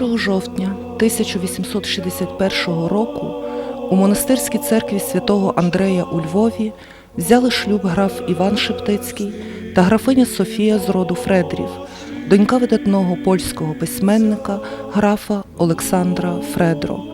1 жовтня 1861 року у монастирській церкві святого Андрея у Львові взяли шлюб граф Іван Шептицький та графиня Софія з роду Фредрів, донька видатного польського письменника графа Олександра Фредро.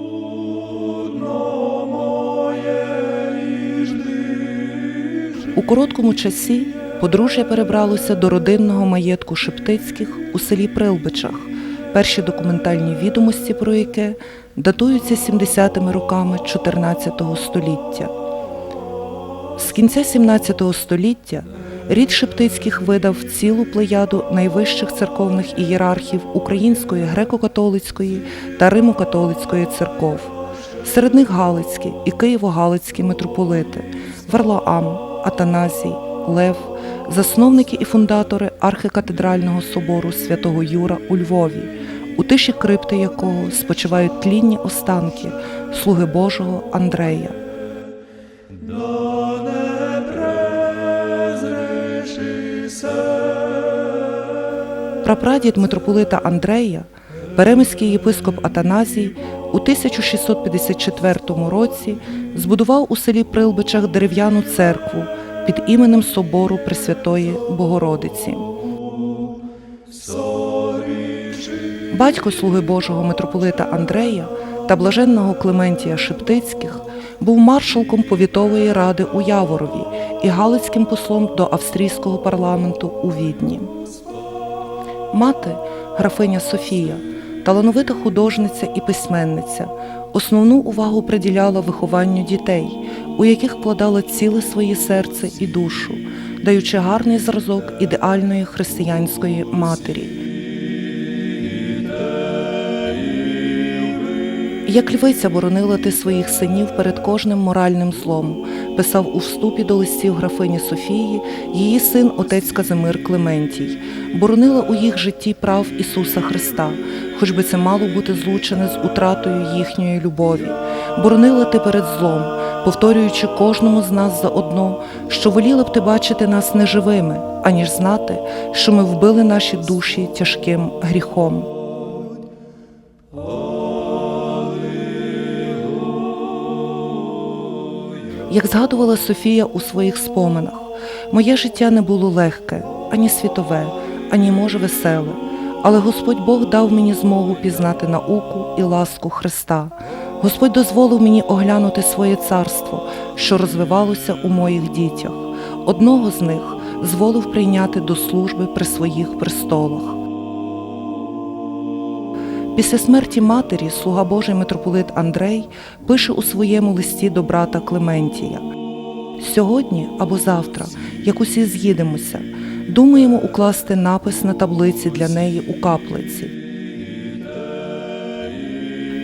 У короткому часі подружжя перебралося до родинного маєтку Шептицьких у селі Прилбичах, перші документальні відомості про яке датуються 70-ми роками 14 століття. З кінця 17 століття рід Шептицьких видав цілу плеяду найвищих церковних ієрархів Української греко-католицької та Римо-католицької церков. Серед них Галицькі і Києво-Галицькі митрополити, Варлаам, Атаназій, Лев, засновники і фундатори архикатедрального собору святого Юра у Львові, у тиші крипти якого спочивають тлінні останки слуги Божого Андрея. Прапрадід митрополита Андрея, перемиський єпископ Атаназій, у 1654 році збудував у селі Прилбичах дерев'яну церкву під іменем Собору Пресвятої Богородиці. Батько слуги Божого митрополита Андрея та блаженного Клементія Шептицьких був маршалком повітової ради у Яворові і галицьким послом до австрійського парламенту у Відні. Мати, графиня Софія, талановита художниця і письменниця, основну увагу приділяла вихованню дітей, у яких вкладала ціле своє серце і душу, даючи гарний зразок ідеальної християнської матері. Як львиця боронила ти своїх синів перед кожним моральним злом, писав у вступі до листів графині Софії її син отець Казимир Клементій, боронила у їх житті прав Ісуса Христа, хоч би це мало бути злучене з утратою їхньої любові, боронила ти перед злом, повторюючи кожному з нас заодно, що воліла б ти бачити нас неживими, аніж знати, що ми вбили наші душі тяжким гріхом. Як згадувала Софія у своїх споминах, моє життя не було легке, ані світове, ані може веселе, але Господь Бог дав мені змогу пізнати науку і ласку Христа. Господь дозволив мені оглянути своє царство, що розвивалося у моїх дітях. Одного з них зволив прийняти до служби при своїх престолах. Після смерті матері слуга Божий митрополит Андрей пише у своєму листі до брата Клементія: Сьогодні або завтра, як усі з'їдемося, думаємо укласти напис на таблиці для неї у каплиці.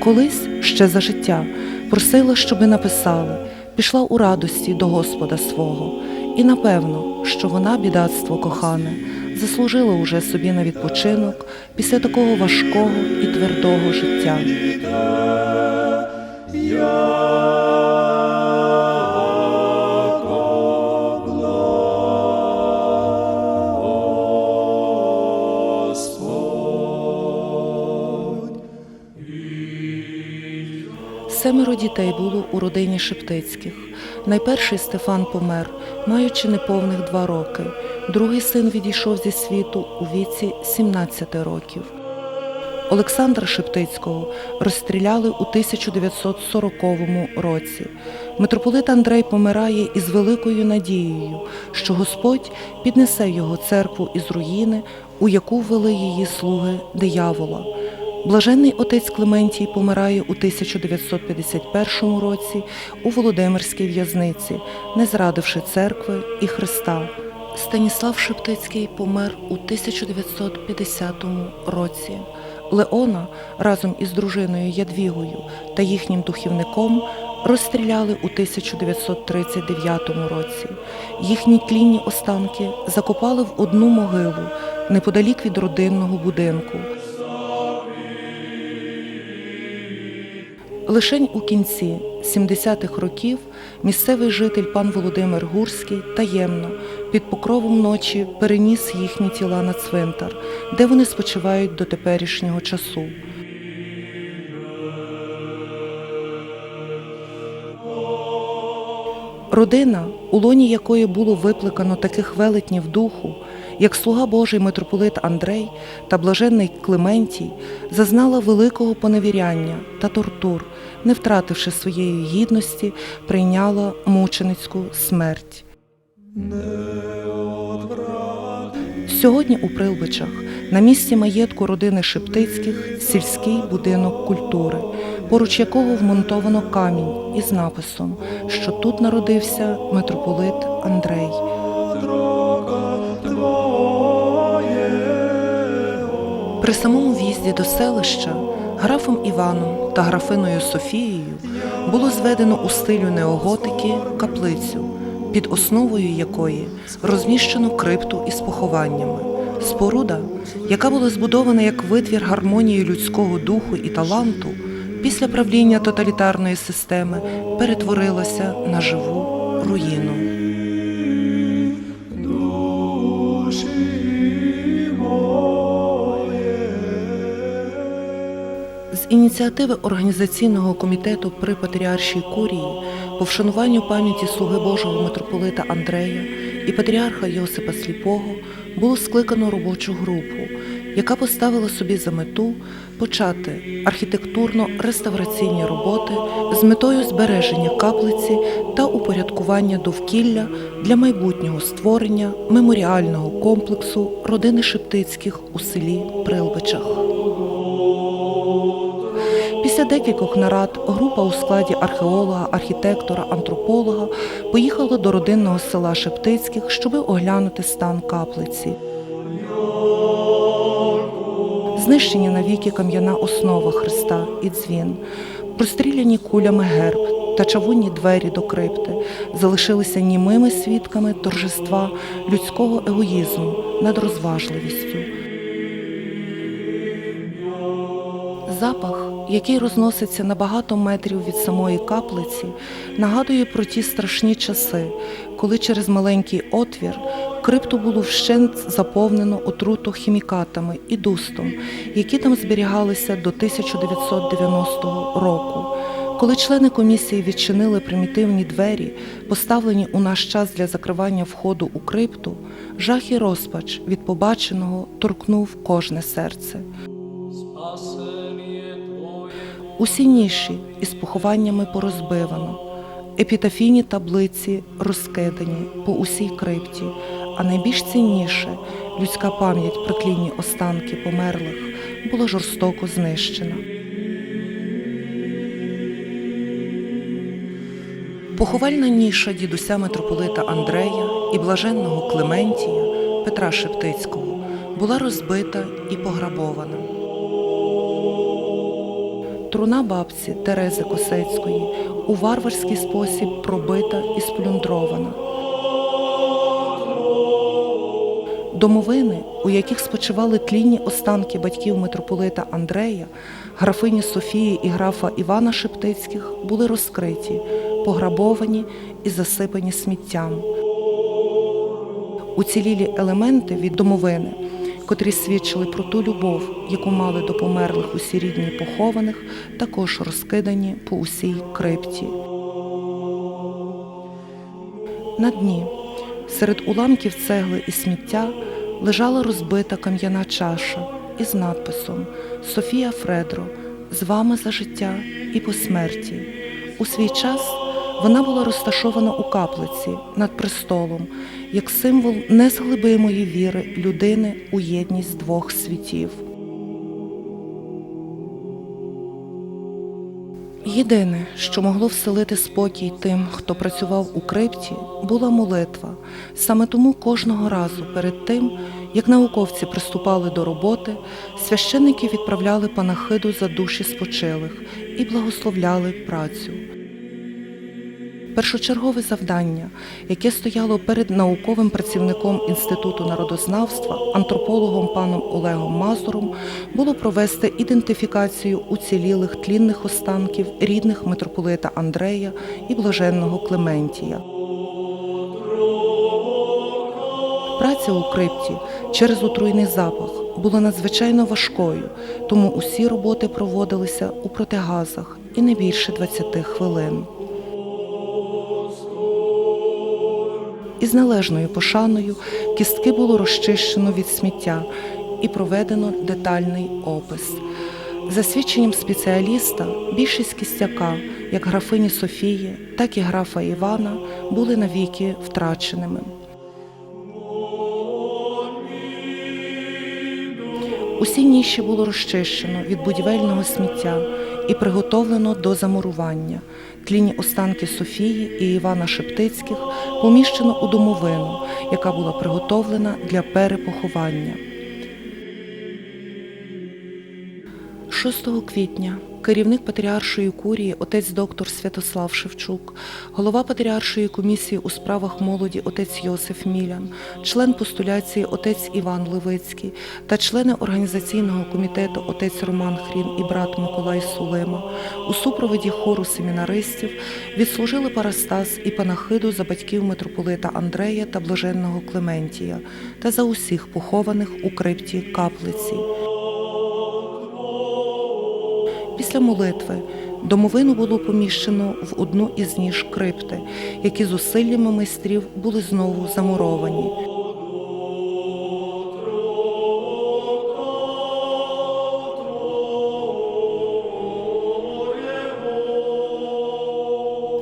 Колись ще за життя просила, щоби написали, пішла у радості до Господа свого, і напевно, що вона, бідацтво кохане, заслужила уже собі на відпочинок після такого важкого і твердого життя. Семеро дітей було у родині Шептицьких. Найперший Стефан помер, маючи неповних два роки. Другий син відійшов зі світу у віці 17 років. Олександра Шептицького розстріляли у 1940 році. Митрополит Андрей помирає із великою надією, що Господь піднесе його церкву із руїни, у яку ввели її слуги диявола. Блаженний отець Клементій помирає у 1951 році у Володимирській в'язниці, не зрадивши церкви і Христа. Станіслав Шептицький помер у 1950 році. Леона разом із дружиною Ядвігою та їхнім духівником розстріляли у 1939 році. Їхні тлінні останки закопали в одну могилу неподалік від родинного будинку. Лишень у кінці 70-х років місцевий житель пан Володимир Гурський таємно під покровом ночі переніс їхні тіла на цвинтар, де вони спочивають до теперішнього часу. Родина, у лоні якої було викликано таких велетнів духу, як слуга Божий митрополит Андрей та блаженний Клементій, зазнала великого поневіряння та тортур, не втративши своєї гідності, прийняла мученицьку смерть. Сьогодні у Прилбичах на місці маєтку родини Шептицьких сільський будинок культури, поруч якого вмонтовано камінь із написом, що тут народився митрополит Андрей. При самому в'їзді до селища графом Іваном та графиною Софією було зведено у стилю неоготики каплицю, під основою якої розміщено крипту із похованнями. Споруда, яка була збудована як витвір гармонії людського духу і таланту, після правління тоталітарної системи перетворилася на живу руїну. Ініціативи організаційного комітету при Патріаршій Курії по вшануванню пам'яті слуги Божого митрополита Андрея і патріарха Йосипа Сліпого було скликано робочу групу, яка поставила собі за мету почати архітектурно-реставраційні роботи з метою збереження каплиці та упорядкування довкілля для майбутнього створення меморіального комплексу родини Шептицьких у селі Прилбичах. Декількох нарад група у складі археолога, архітектора, антрополога поїхала до родинного села Шептицьких, щоби оглянути стан каплиці. Знищені навіки кам'яна основа Христа і дзвін, простріляні кулями герб та чавунні двері до крипти залишилися німими свідками торжества людського егоїзму над розважливістю. Запах, який розноситься на багато метрів від самої каплиці, нагадує про ті страшні часи, коли через маленький отвір крипту було вщент заповнено отрутохімікатами і дустом, які там зберігалися до 1990 року. Коли члени комісії відчинили примітивні двері, поставлені у наш час для закривання входу у крипту, жах і розпач від побаченого торкнув кожне серце. Усі ніші із похованнями порозбивано, епітафійні таблиці розкидані по усій крипті, а найбільш цінніше людська пам'ять про тлінні останки померлих була жорстоко знищена. Поховальна ніша дідуся митрополита Андрея і блаженного Клементія Петра Шептицького була розбита і пограбована. Труна бабці Терези Косецької у варварський спосіб пробита і сплюндрована. Домовини, у яких спочивали тлінні останки батьків митрополита Андрея, графині Софії і графа Івана Шептицьких, були розкриті, пограбовані і засипані сміттям. Уцілілі елементи від домовини, котрі свідчили про ту любов, яку мали до померлих усі рідні похованих, також розкидані по усій крипті. На дні, серед уламків цегли і сміття, лежала розбита кам'яна чаша із надписом Софія Фредро з вами за життя і по смерті. У свій час вона була розташована у каплиці над престолом як символ незглибимої віри людини у єдність двох світів. Єдине, що могло вселити спокій тим, хто працював у крипті, була молитва. Саме тому кожного разу перед тим, як науковці приступали до роботи, священники відправляли панахиду за душі спочилих і благословляли працю. Першочергове завдання, яке стояло перед науковим працівником Інституту народознавства, антропологом паном Олегом Мазуром, було провести ідентифікацію уцілілих тлінних останків рідних митрополита Андрея і блаженного Клементія. Праця у крипті через отруйний запах була надзвичайно важкою, тому усі роботи проводилися у протигазах і не більше 20 хвилин. Із належною пошаною кістки було розчищено від сміття і проведено детальний опис. За свідченням спеціаліста, більшість кістяка, як графині Софії, так і графа Івана, були навіки втраченими. Усі ніші було розчищено від будівельного сміття і приготовлено до замурування. Тлінні останки Софії і Івана Шептицьких поміщено у домовину, яка була приготовлена для перепоховання. 6 квітня керівник Патріаршої курії отець доктор Святослав Шевчук, голова Патріаршої комісії у справах молоді отець Йосиф Мілян, член постуляції отець Іван Левицький та члени організаційного комітету отець Роман Хрін і брат Миколай Сулима у супроводі хору семінаристів відслужили парастас і панахиду за батьків митрополита Андрея та блаженного Клементія та за усіх похованих у крипті каплиці. Після молитви домовину було поміщено в одну із ніж крипти, які зусиллями майстрів були знову замуровані.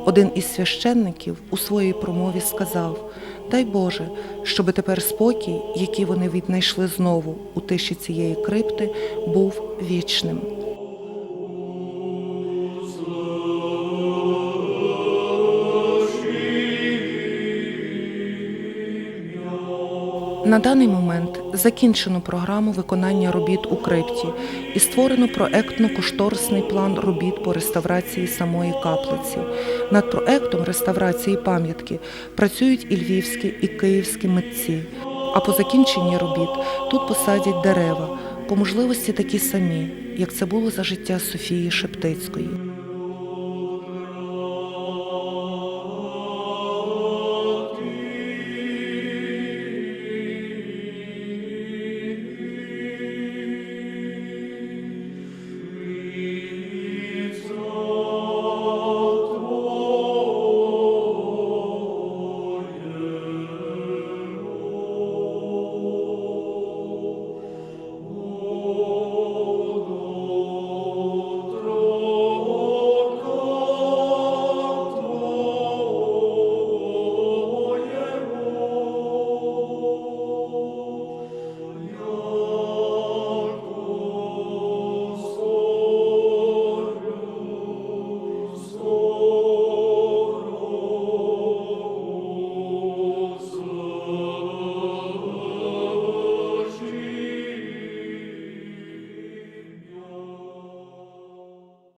Один із священників у своїй промові сказав: Дай Боже, щоби тепер спокій, який вони віднайшли знову у тиші цієї крипти, був вічним. На даний момент закінчено програму виконання робіт у крипті і створено проектно-кошторисний план робіт по реставрації самої каплиці. Над проектом реставрації пам'ятки працюють і львівські, і київські митці. А по закінченні робіт тут посадять дерева, по можливості такі самі, як це було за життя Софії Шептицької.